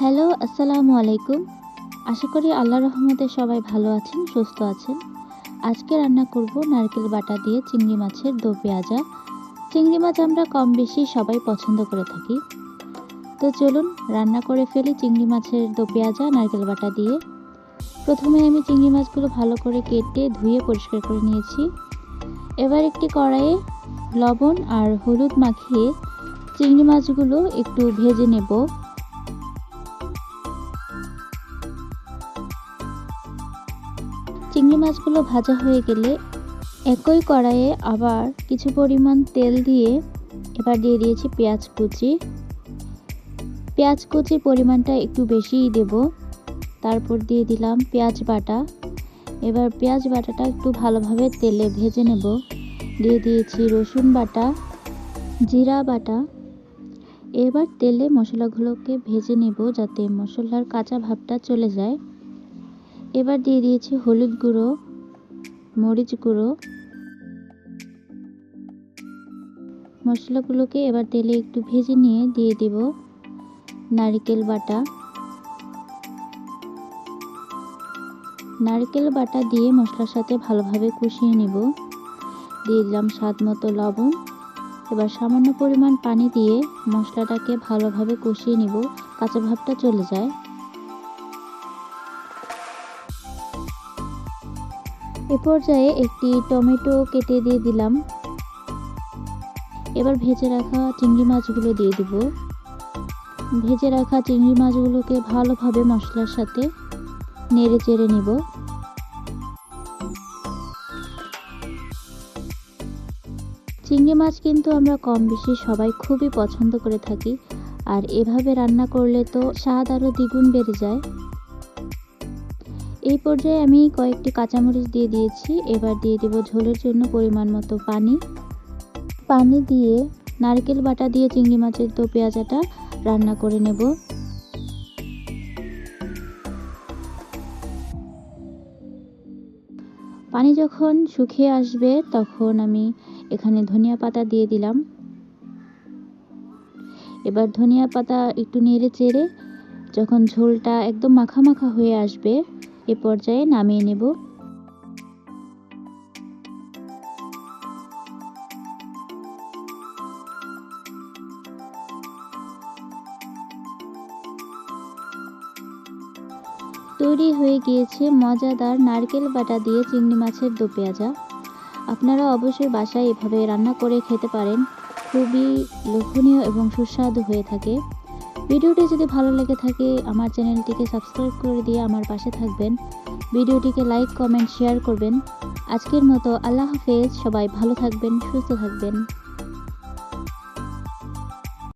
Hello, আসসালামু আলাইকুম। আশা করি আল্লাহ রহমতে সবাই ভালো আছেন, সুস্থ আছেন। আজকে রান্না করব নারকেল বাটা দিয়ে চিংড়ি মাছের দো পেঁয়াজা চিংড়ি মাছ আমরা কম বেশি সবাই পছন্দ করে থাকি। তো চলুন, রান্না করে ফেলি চিংড়ি মাছের দো পেঁয়াজা নারকেল বাটা দিয়ে। প্রথমে আমি চিংড়ি মাছগুলো ভালো করে কেটে ধুয়ে পরিষ্কার করে নিয়েছি। এবার একটি কড়াইয়ে লবণ আর হলুদ মাখিয়ে চিংড়ি মাছগুলো একটু ভেজে নেব। চিংড়ি মাছগুলো ভাজা হয়ে গেলে একই কড়াইয়ে আবার কিছু পরিমাণ তেল দিয়ে এবার দিয়ে দিয়েছি পেঁয়াজ কুচি। পেঁয়াজ কুচির পরিমাণটা একটু বেশিই দেব। তারপর দিয়ে দিলাম পেঁয়াজ বাটা। এবার পেঁয়াজ বাটাটা একটু ভালোভাবে তেলে ভেজে নেব। দিয়ে দিয়েছি রসুন বাটা, জিরা বাটা। এবার তেলে মশলাগুলোকে ভেজে নেব যাতে মশলার কাঁচা ভাবটা চলে যায়। এবার দিয়ে দিয়েছি হলুদ গুঁড়ো, মরিচ গুঁড়ো। মশলাগুলোকে এবার তেলে একটু ভেজে নিয়ে দিয়ে দিব নারকেল বাটা। নারকেল বাটা দিয়ে মশলার সাথে ভালোভাবে কষিয়ে নিব। দিয়ে দিলাম স্বাদ মতো লবণ। এবার সামান্য পরিমাণ পানি দিয়ে মশলাটাকে ভালোভাবে কষিয়ে নিব। কাঁচা ভাবটা চলে যায়। পর্যায়ে একটি টমেটো কেটে দিয়ে দিলাম। এবার ভেজে রাখা চিংড়ি মাছগুলো দিয়ে দিব। ভেজে রাখা চিংড়ি মাছগুলোকে ভালোভাবে মশলার সাথে নেড়ে চেড়ে নিব। চিংড়ি মাছ কিন্তু আমরা কম বেশি সবাই খুবই পছন্দ করে থাকি, আর এভাবে রান্না করলে তো স্বাদ আরও দ্বিগুণ বেড়ে যায়। এই পর্যায়ে আমি কয়েকটি কাঁচামরিচ দিয়ে দিয়েছি। এবার দিয়ে দেব ঝোলের জন্য পরিমাণ মতো পানি। পানি দিয়ে নারকেল বাটা দিয়ে চিংড়ি মাছের তো পেঁয়াজাটা রান্না করে নেব। পানি যখন শুকিয়ে আসবে, তখন আমি এখানে ধনিয়া পাতা দিয়ে দিলাম। এবার ধনিয়া পাতা একটু নেড়ে চেড়ে যখন ঝোলটা একদম মাখা মাখা হয়ে আসবে এ পর্যায়ে নামিয়ে নেব। তৈরি হয়ে গিয়েছে মজাদার নারকেল বাটা দিয়ে চিংড়ি মাছের দো পেঁয়াজা। আপনারা অবশ্যই বাসায় এভাবে রান্না করে খেতে পারেন। খুবই লোভনীয় এবং সুস্বাদু হয়ে থাকে। ভিডিওটি যদি ভালো লেগে থাকে, আমার চ্যানেলটিকে সাবস্ক্রাইব করে দিয়ে আমার পাশে থাকবেন। ভিডিওটিকে লাইক, কমেন্ট, শেয়ার করবেন। আজকের মতো আল্লাহ হাফেজ। সবাই ভালো থাকবেন, সুস্থ থাকবেন।